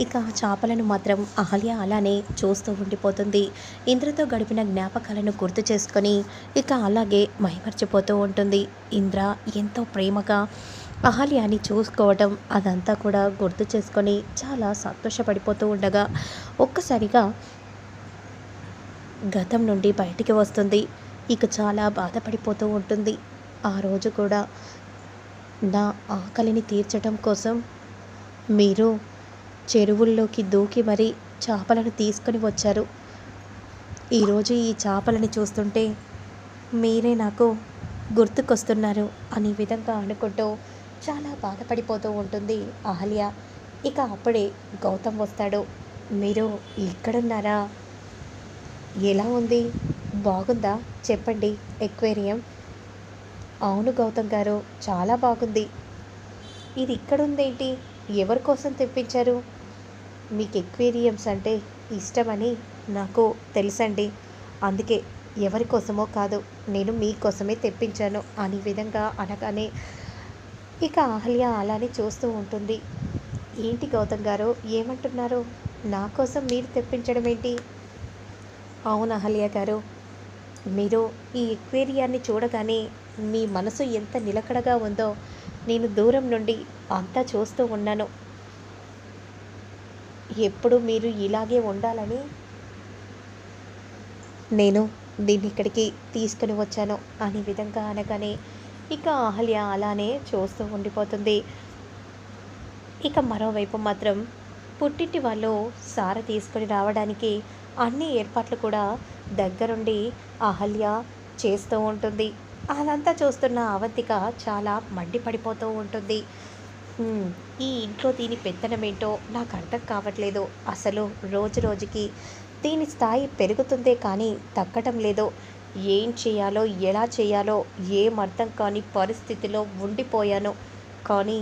ఇక చేపలను మాత్రం అహల్య అలానే చూస్తూ ఉండిపోతుంది. ఇంద్రతో గడిపిన జ్ఞాపకాలను గుర్తు చేసుకొని ఇక అలాగే మైమర్చిపోతూ ఉంటుంది. ఇంద్ర ఎంతో ప్రేమగా అహల్యాని చూసుకోవటం అదంతా కూడా గుర్తు చేసుకొని చాలా సంతోషపడిపోతూ ఉండగా ఒక్కసారిగా గతం నుండి బయటికి వస్తుంది. ఇక చాలా బాధపడిపోతూ ఉంటుంది. ఆ రోజు కూడా నా ఆకలిని తీర్చడం కోసం మీరు చెరువుల్లోకి దూకి మరీ చేపలను తీసుకొని వచ్చారు. ఈరోజు ఈ చేపలని చూస్తుంటే మీరే నాకు గుర్తుకొస్తున్నారు అనే విధంగా అనుకుంటూ చాలా బాధపడిపోతూ ఉంటుంది అహల్య. ఇక అప్పుడే గౌతమ్ వస్తాడు. మీరు ఇక్కడున్నారా? ఎలా ఉంది? బాగుందా? చెప్పండి ఎక్వేరియం. అవును గౌతమ్ గారు చాలా బాగుంది. ఇది ఇక్కడుందేంటి? ఎవరి కోసం తెప్పించారు? మీకు ఎక్వేరియమ్స్ అంటే ఇష్టమని నాకు తెలుసండి. అందుకే ఎవరి కోసమో కాదు నేను మీకోసమే తెప్పించాను అనే విధంగా అనగానే ఇక అహల్య అలానే చూస్తూ ఉంటుంది. ఏంటి గౌతమ్ గారు ఏమంటున్నారు? నా కోసం మీరు తెప్పించడం ఏంటి? అవును అహల్య గారు మీరు ఈ ఎక్వేరియాన్ని చూడగానే మీ మనసు ఎంత నిలకడగా ఉందో నేను దూరం నుండి అంతా చూస్తూ ఉన్నాను. ఎప్పుడు మీరు ఇలాగే ఉండాలని నేను దీన్ని ఇక్కడికి తీసుకుని వచ్చాను అనే విధంగా అనగానే ఇక అహల్య అలానే చూస్తూ ఉండిపోతుంది. ఇక మరోవైపు మాత్రం పుట్టింటి వాళ్ళు సార తీసుకొని రావడానికి అన్ని ఏర్పాట్లు కూడా దగ్గరుండి అహల్య చేస్తూ ఉంటుంది. అదంతా చూస్తున్న అవంతిక చాలా మండిపడిపోతూ ఉంటుంది. ఈ ఇంట్లో దీని పెత్తనం ఏంటో నాకు అర్థం కావట్లేదు. అసలు రోజు రోజుకి దీని స్థాయి పెరుగుతుందే కానీ తగ్గటం లేదో ఏం చేయాలో ఎలా చేయాలో ఏం అర్థం కాని పరిస్థితిలో ఉండిపోయాను. కానీ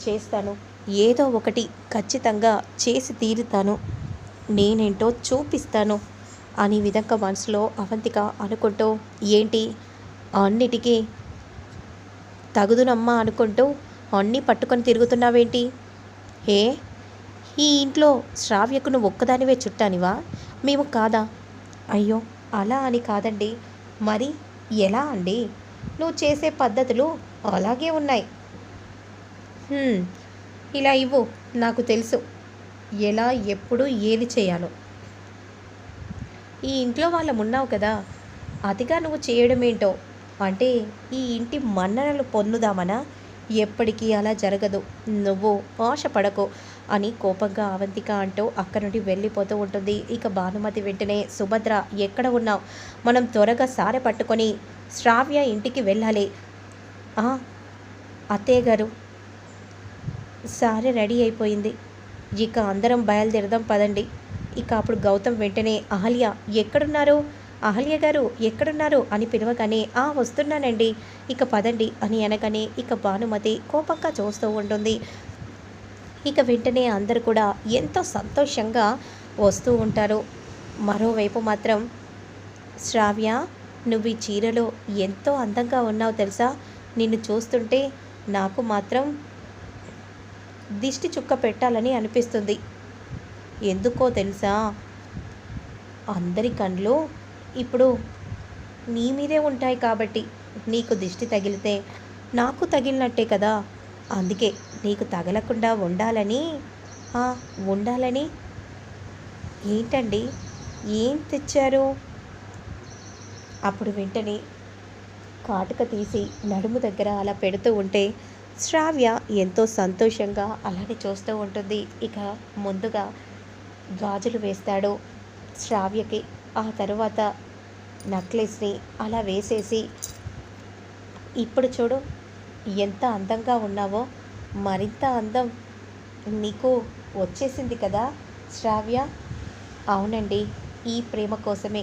చేస్తాను. ఏదో ఒకటి ఖచ్చితంగా చేసి తీరుతాను. నేనేంటో చూపిస్తాను అనే విధంగా మనసులో అవంతిక అనుకుంటూ ఏంటి? అన్నిటికీ తగుదునమ్మా అనుకుంటూ అన్నీ పట్టుకొని తిరుగుతున్నావేంటి? ఏ? ఈ ఇంట్లో శ్రావ్యకు నువ్వు ఒక్కదానివే చుట్టానివా? మేము కాదా? అయ్యో అలా అని కాదండి. మరి ఎలా అండి? నువ్వు చేసే పద్ధతులు అలాగే ఉన్నాయి. ఇలా ఇవ్వు నాకు తెలుసు. ఎలా ఎప్పుడు ఏది చేయాలో. ఈ ఇంట్లో వాళ్ళం ఉన్నావు కదా అతిగా నువ్వు చేయడం ఏంటో అంటే ఈ ఇంటి మన్ననలు పొందుదామనా? ఎప్పటికీ అలా జరగదు. నువ్వు ఆశపడకు అని కోపంగా అవంతిక అంటూ అక్కడి నుండి వెళ్ళిపోతూ ఉంటుంది. ఇక భానుమతి వెంటనే సుభద్ర ఎక్కడ ఉన్నావు? మనం త్వరగా సారె పట్టుకొని శ్రావ్య ఇంటికి వెళ్ళాలి. "ఆ, అత్తయ్య గారు. సారె రెడీ అయిపోయింది. ఇక అందరం బయలుదేరదాం పదండి. ఇక అప్పుడు గౌతమ్ వెంటనే అహల్య ఎక్కడున్నారు? అహల్య గారు ఎక్కడున్నారు అని పిలవగానే ఆ వస్తున్నానండి. ఇక పదండి అని అనగానే ఇక భానుమతి కోపంగా చూస్తూ ఉంటుంది. ఇక వెంటనే అందరు కూడా ఎంతో సంతోషంగా వస్తూ ఉంటారు. మరోవైపు మాత్రం శ్రావ్య నువ్వు ఈ చీరలో ఎంతో అందంగా ఉన్నావు తెలుసా? నిన్ను చూస్తుంటే నాకు మాత్రం దిష్టి చుక్క పెట్టాలని అనిపిస్తుంది. ఎందుకో తెలుసా? అందరి కండ్లు ఇప్పుడు నీ మీదే ఉంటాయి కాబట్టి నీకు దిష్టి తగిలితే నాకు తగిలినట్టే కదా. అందుకే నీకు తగలకుండా ఉండాలని ఉండాలని ఏంటండి? ఏం తెచ్చారు? అప్పుడు వెంటనే కాటుక తీసి నడుము దగ్గర అలా పెడుతూ ఉంటే శ్రావ్య ఎంతో సంతోషంగా అలానే చూస్తూ ఉంటుంది. ఇక ముందుగా గాజులు వేస్తాడు శ్రావ్యకి. ఆ తర్వాత నెక్లెస్ని అలా వేసేసి ఇప్పుడు చూడు ఎంత అందంగా ఉన్నావో మరింత అందం నీకు వచ్చేసింది కదా శ్రావ్య. అవునండి ఈ ప్రేమ కోసమే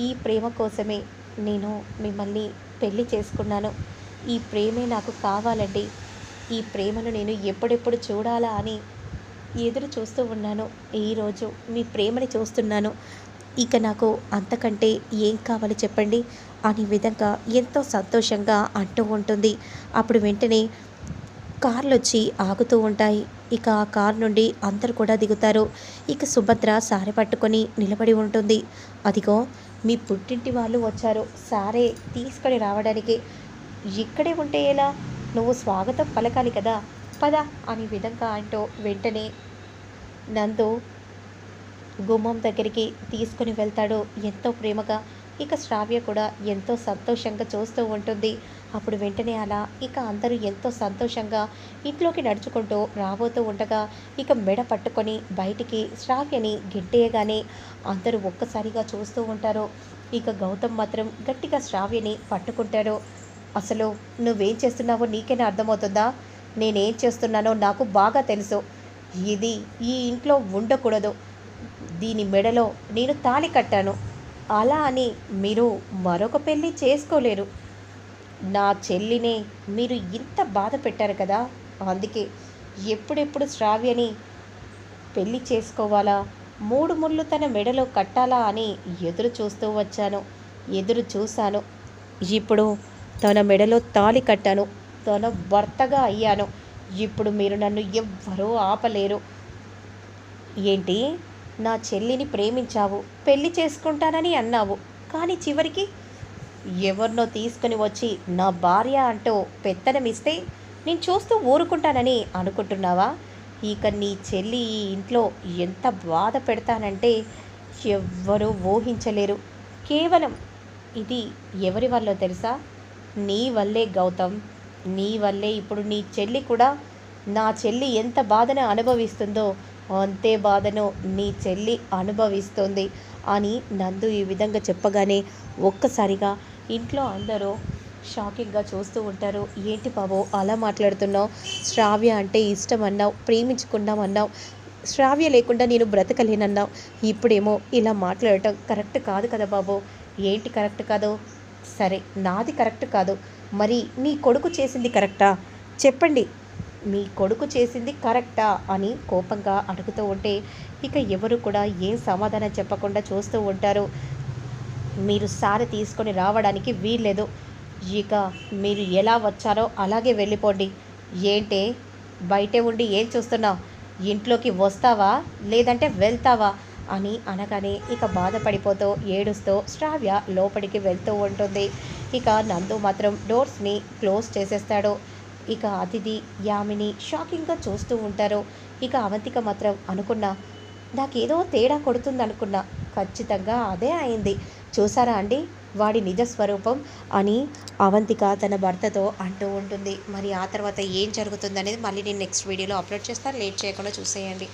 ఈ ప్రేమ కోసమే నేను మిమ్మల్ని పెళ్ళి చేసుకున్నాను. ఈ ప్రేమే నాకు కావాలండి. ఈ ప్రేమను నేను ఎప్పుడెప్పుడు చూడాలా అని ఎదురు చూస్తూ ఉన్నాను. ఈరోజు మీ ప్రేమని చూస్తున్నాను. ఇక నాకు అంతకంటే ఏం కావాలి చెప్పండి? అనే విధంగా ఎంతో సంతోషంగా అంటూ ఉంటుంది. అప్పుడు వెంటనే కార్లు వచ్చి ఆగుతూ ఉంటాయి. ఇక ఆ కార్ నుండి అందరు కూడా దిగుతారు. ఇక సుభద్ర సారె పట్టుకొని నిలబడి ఉంటుంది. అదిగో మీ పుట్టింటి వాళ్ళు వచ్చారు. సారే తీసుకొని రావడానికి. ఇక్కడే ఉంటే ఎలా? నువ్వు స్వాగతం పలకాలి కదా? పద అనే విధంగా అంటూ వెంటనే నందు గుమ్మం దగ్గరికి తీసుకుని వెళ్తాడు. ఎంతో ప్రేమగా ఇక శ్రావ్య కూడా ఎంతో సంతోషంగా చూస్తూ ఉంటుంది. అప్పుడు వెంటనే అలా ఇక అందరూ ఎంతో సంతోషంగా ఇంట్లోకి నడుచుకుంటూ రాబోతూ ఉండగా ఇక మెడ పట్టుకొని బయటికి శ్రావ్యని గిట్టేయగానే అందరూ ఒక్కసారిగా చూస్తూ ఉంటారు. ఇక గౌతమ్ మాత్రం గట్టిగా శ్రావ్యని పట్టుకుంటారు అసలు నువ్వేం చేస్తున్నావో నీకేనా అర్థమవుతుందా? నేనేం చేస్తున్నానో నాకు బాగా తెలుసు. ఇది ఈ ఇంట్లో ఉండకూడదు. దీని మెడలో నేను తాళి కట్టాను. అలా అని మీరు మరొక పెళ్ళి చేసుకోలేరు. నా చెల్లినే మీరు ఇంత బాధ పెట్టారు కదా. అందుకే ఎప్పుడెప్పుడు శ్రావ్యని పెళ్ళి చేసుకోవాలా? మూడు ముళ్ళు తన మెడలో కట్టాలా అని ఎదురు చూస్తూ వచ్చాను. ఎదురు చూశాను. ఇప్పుడు తన మెడలో తాళి కట్టాను. తన భర్తగా అయ్యాను. ఇప్పుడు మీరు నన్ను ఎవ్వరూ ఆపలేరు. ఏంటి? నా చెల్లిని ప్రేమించావు పెళ్ళి చేసుకుంటానని అన్నావు. కానీ చివరికి ఎవరినో తీసుకుని వచ్చి నా భార్య అంటూ పెత్తనమిస్తే నేను చూస్తూ ఊరుకుంటానని అనుకుంటున్నావా? ఇక నీ చెల్లి ఈ ఇంట్లో ఎంత బాధ పెడతానంటే ఎవ్వరూ ఊహించలేరు. కేవలం ఇది ఎవరి వల్ల తెలుసా? నీ వల్లే గౌతమ్. నీ వల్లే ఇప్పుడు నీ చెల్లి కూడా నా చెల్లి ఎంత బాధను అనుభవిస్తుందో అంతే బాధను నీ చెల్లి అనుభవిస్తుంది అని నందు ఈ విధంగా చెప్పగానే ఒక్కసారిగా ఇంట్లో అందరూ షాకింగ్గా చూస్తూ ఉంటారు. ఏంటి బాబు అలా మాట్లాడుతున్నావు? శ్రావ్య అంటే ఇష్టం అన్నావు ప్రేమించుకున్నాం అన్నావు శ్రావ్య లేకుండా నేను బ్రతకలేనన్నావు. ఇప్పుడేమో ఇలా మాట్లాడటం కరెక్ట్ కాదు కదా బాబు. ఏంటి కరెక్ట్ కాదు? సరే నాది కరెక్ట్ కాదు. మరి నీ కొడుకు చేసింది కరెక్టా? చెప్పండి. మీ కొడుకు చేసింది కరెక్టా అని కోపంగా అడుగుతూ ఉంటే ఇక ఎవరు కూడా ఏం సమాధానం చెప్పకుండా చూస్తూ ఉంటారు. మీరు సారి తీసుకొని రావడానికి వీల్లేదు. ఇక మీరు ఎలా వచ్చారో అలాగే వెళ్ళిపోండి. ఏంటే బయటే ఉండి ఏం చూస్తున్నావు? ఇంట్లోకి వస్తావా? లేదంటే వెళ్తావా? అని అనగానే ఇక బాధపడిపోతూ ఏడుస్తూ శ్రావ్య లోపలికి వెళ్తూ ఉంటుంది. ఇక నందు మాత్రం డోర్స్ని క్లోజ్ చేసేస్తాడు. ఇక అతిథి యామిని షాకింగ్గా చూస్తూ ఉంటారు. ఇక అవంతిక మాత్రం అనుకున్నా నాకేదో తేడా కొడుతుంది అనుకున్నా ఖచ్చితంగా అదే అయింది. చూసారా అండి? వాడి నిజ స్వరూపం అని అవంతిక తన భర్తతో అంటూ ఉంటుంది. మరి ఆ తర్వాత ఏం జరుగుతుందనేది మళ్ళీ నేను నెక్స్ట్ వీడియోలో అప్లోడ్ చేస్తాను లేట్ చేయకుండా చూసేయండి.